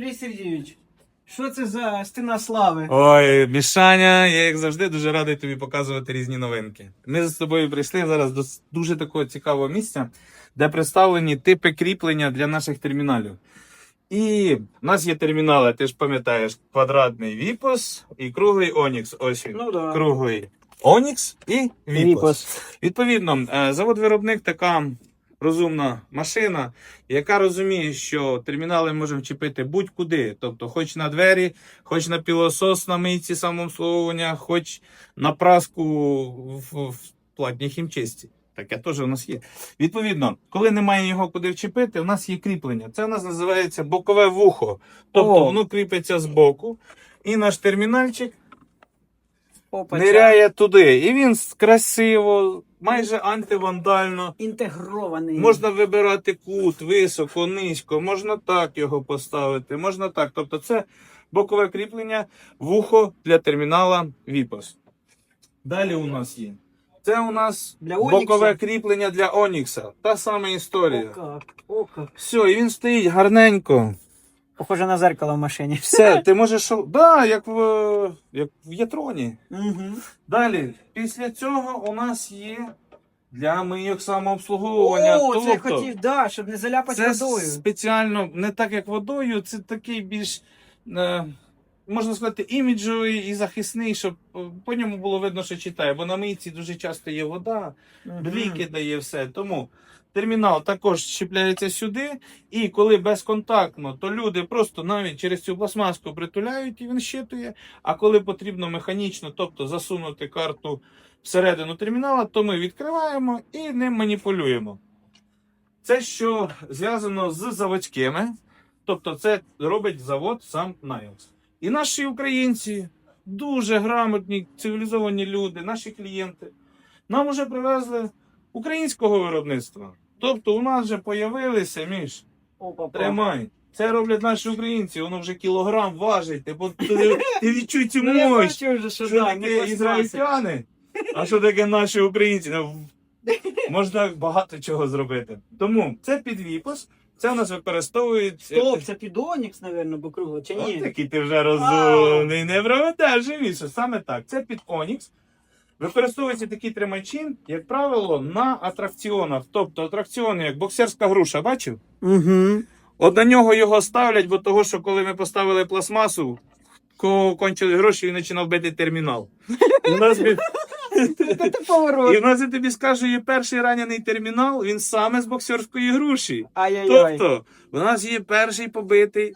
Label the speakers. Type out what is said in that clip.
Speaker 1: Сергій Сергійович, що це за стіна слави?
Speaker 2: Ой, Мішаня, я як завжди дуже радий тобі показувати різні новинки. Ми з тобою прийшли зараз до дуже такого цікавого місця, де представлені типи кріплення для наших терміналів. І в нас є термінали, ти ж пам'ятаєш, квадратний Віпос і круглий Онікс. Ось він.
Speaker 1: Ну да.
Speaker 2: Круглий Онікс і Віпос. Відповідно, е, завод-виробник така розумна машина, яка розуміє, що термінали можемо вчепити будь-куди. Тобто, хоч на двері, хоч на пілосос на мийці самообслуговування, хоч на праску в, в платній хімчисті. Таке теж у нас є. Відповідно, коли немає його куди вчепити, у нас є кріплення. Це у нас називається бокове вухо. Тобто
Speaker 1: О.
Speaker 2: воно кріпиться з боку. І наш термінальчик
Speaker 1: Опа,
Speaker 2: ниряє туди. І він красиво, майже антивандально.
Speaker 1: інтегрований.
Speaker 2: Можна вибирати кут, високо, низько, можна так його поставити, можна так. Тобто це бокове кріплення вухо для термінала Vipos. Далі у нас є. Це у нас
Speaker 1: Для
Speaker 2: бокове кріплення для Онікса. Та сама історія.
Speaker 1: О, як. О, як.
Speaker 2: Все, і він стоїть гарненько.
Speaker 1: Похоже на зеркало в машині.
Speaker 2: Все, ти можеш. Да, як в, як в Ятроні.
Speaker 1: Угу.
Speaker 2: Далі, після цього у нас є для мийок самообслуговування.
Speaker 1: О, це я
Speaker 2: тобто,
Speaker 1: хотів, да, щоб не заляпати
Speaker 2: це
Speaker 1: водою.
Speaker 2: спеціально не так, як водою, це такий більш, е, можна сказати, іміджовий і захисний, щоб е, по ньому було видно, що читає. Бо на мийці дуже часто є вода, двійки дає все. Тому термінал також щепляється сюди, і коли безконтактно, то люди просто навіть через цю пластмаску притуляють і він щитує. А коли потрібно механічно, тобто засунути карту всередину термінала, то ми відкриваємо і ним маніпулюємо. Це що зв'язано з заводськими, тобто це робить завод сам Найос. І наші українці, дуже грамотні, цивілізовані люди, наші клієнти, нам вже привезли українського виробництва. Тобто у нас вже появилися між
Speaker 1: Опа,
Speaker 2: тримай. Це роблять наші українці, воно вже кілограм важить. Ти, бо- ти, ти відчуй цю
Speaker 1: Ну,
Speaker 2: мощь.
Speaker 1: вже, що,
Speaker 2: Що таке ізраїльтяни? А що таке наші українці? Ну, можна багато чого зробити. Тому це підвіпус, це у нас використовують.
Speaker 1: Стоп, це під Онікс, напевно, бо кругло, чи
Speaker 2: От
Speaker 1: ні?
Speaker 2: який ти вже розумний, не проведеш живіше. Саме так. Це під Онікс. Використовується такий тримачі, як правило, на атракціонах. Тобто атракціони, як боксерська груша, бачив?
Speaker 1: Угу.
Speaker 2: От на нього його ставлять, бо того, що коли ми поставили пластмасу, кого кончили гроші, він починав бити термінал. В нас. І в нас я тобі скажу, є перший ранений термінал, він саме з боксерської груші. Тобто, у нас є перший побитий